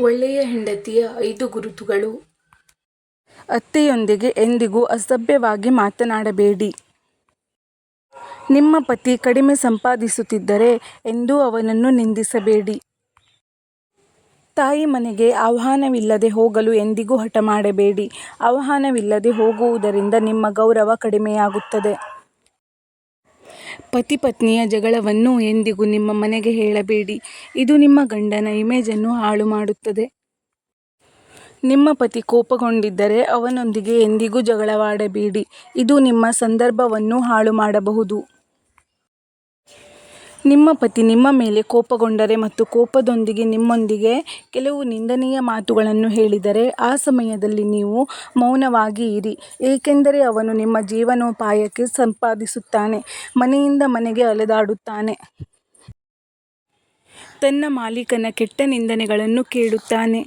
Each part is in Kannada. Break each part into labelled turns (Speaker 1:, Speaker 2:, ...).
Speaker 1: ಒಳ್ಳೆಯ ಹೆಂಡತಿಯ ಐದು ಗುರುತುಗಳು.
Speaker 2: ಅತ್ತೆಯೊಂದಿಗೆ ಎಂದಿಗೂ ಅಸಭ್ಯವಾಗಿ ಮಾತನಾಡಬೇಡಿ. ನಿಮ್ಮ ಪತಿ ಕಡಿಮೆ ಸಂಪಾದಿಸುತ್ತಿದ್ದರೆ ಎಂದೂ ಅವನನ್ನು ನಿಂದಿಸಬೇಡಿ. ತಾಯಿ ಮನೆಗೆ ಆಹ್ವಾನವಿಲ್ಲದೆ ಹೋಗಲು ಎಂದಿಗೂ ಹಠ ಮಾಡಬೇಡಿ ಆಹ್ವಾನವಿಲ್ಲದೆ ಹೋಗುವುದರಿಂದ ನಿಮ್ಮ ಗೌರವ ಕಡಿಮೆಯಾಗುತ್ತದೆ. ಪತಿ ಪತ್ನಿಯ ಜಗಳವನ್ನು ಎಂದಿಗೂ ನಿಮ್ಮ ಮನೆಗೆ ಹೇಳಬೇಡಿ. ಇದು ನಿಮ್ಮ ಗಂಡನ ಇಮೇಜನ್ನು ಹಾಳು ಮಾಡುತ್ತದೆ. ನಿಮ್ಮ ಪತಿ ಕೋಪಗೊಂಡಿದ್ದರೆ ಅವನೊಂದಿಗೆ ಎಂದಿಗೂ ಜಗಳವಾಡಬೇಡಿ. ಇದು ನಿಮ್ಮ ಸಂದರ್ಭವನ್ನು ಹಾಳು ಮಾಡಬಹುದು. ನಿಮ್ಮ ಪತಿ ನಿಮ್ಮ ಮೇಲೆ ಕೋಪಗೊಂಡರೆ ಮತ್ತು ಕೋಪದೊಂದಿಗೆ ನಿಮ್ಮೊಂದಿಗೆ ಕೆಲವು ನಿಂದನೀಯ ಮಾತುಗಳನ್ನು ಹೇಳಿದರೆ, ಆ ಸಮಯದಲ್ಲಿ ನೀವು ಮೌನವಾಗಿ ಇರಿ. ಏಕೆಂದರೆ ಅವನು ನಿಮ್ಮ ಜೀವನೋಪಾಯಕ್ಕೆ ಸಂಪಾದಿಸುತ್ತಾನೆ, ಮನೆಯಿಂದ ಮನೆಗೆ ಅಲೆದಾಡುತ್ತಾನೆ. ತನ್ನ ಮಾಲೀಕನ ಕೆಟ್ಟ ನಿಂದನೆಗಳನ್ನು ಕೇಳುತ್ತಾನೆ.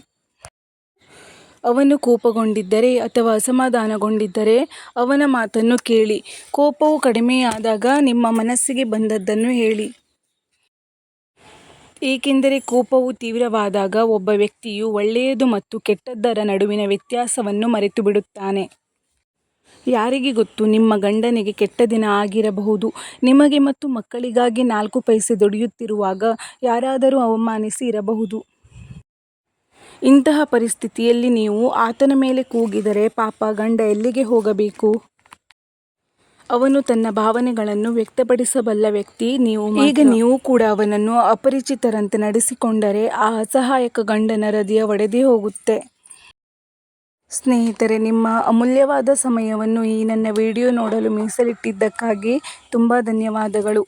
Speaker 2: ಅವನು ಕೋಪಗೊಂಡಿದ್ದರೆ ಅಥವಾ ಅಸಮಾಧಾನಗೊಂಡಿದ್ದರೆ ಅವನ ಮಾತನ್ನು ಕೇಳಿ. ಕೋಪವು ಕಡಿಮೆಯಾದಾಗ ನಿಮ್ಮ ಮನಸ್ಸಿಗೆ ಬಂದದ್ದನ್ನು ಹೇಳಿ. ಏಕೆಂದರೆ ಕೋಪವು ತೀವ್ರವಾದಾಗ ಒಬ್ಬ ವ್ಯಕ್ತಿಯು ಒಳ್ಳೆಯದು ಮತ್ತು ಕೆಟ್ಟದ್ದರ ನಡುವಿನ ವ್ಯತ್ಯಾಸವನ್ನು ಮರೆತುಬಿಡುತ್ತಾನೆ. ಯಾರಿಗೆ ಗೊತ್ತು, ನಿಮ್ಮ ಗಂಡನಿಗೆ ಕೆಟ್ಟ ದಿನ ಆಗಿರಬಹುದು. ನಿಮಗೆ ಮತ್ತು ಮಕ್ಕಳಿಗಾಗಿ ನಾಲ್ಕು ಪೈಸೆ ದುಡಿಯುತ್ತಿರುವಾಗ ಯಾರಾದರೂ ಅವಮಾನಿಸಿ ಇರಬಹುದು. ಇಂತಹ ಪರಿಸ್ಥಿತಿಯಲ್ಲಿ ನೀವು ಆತನ ಮೇಲೆ ಕೂಗಿದರೆ ಪಾಪ ಗಂಡ ಎಲ್ಲಿಗೆ ಹೋಗಬೇಕು? ಅವನು ತನ್ನ ಭಾವನೆಗಳನ್ನು ವ್ಯಕ್ತಪಡಿಸಬಲ್ಲ ವ್ಯಕ್ತಿ ನೀವು ಈಗ ನೀವು ಕೂಡ ಅವನನ್ನು ಅಪರಿಚಿತರಂತೆ ನಡೆಸಿಕೊಂಡರೆ ಆ ಅಸಹಾಯಕ ಗಂಡನ ಹೃದಯ ಒಡೆದೇ ಹೋಗುತ್ತೆ. ಸ್ನೇಹಿತರೆ, ನಿಮ್ಮ ಅಮೂಲ್ಯವಾದ ಸಮಯವನ್ನು ಈ ನನ್ನ ವಿಡಿಯೋ ನೋಡಲು ಮೀಸಲಿಟ್ಟಿದ್ದಕ್ಕಾಗಿ ತುಂಬ ಧನ್ಯವಾದಗಳು.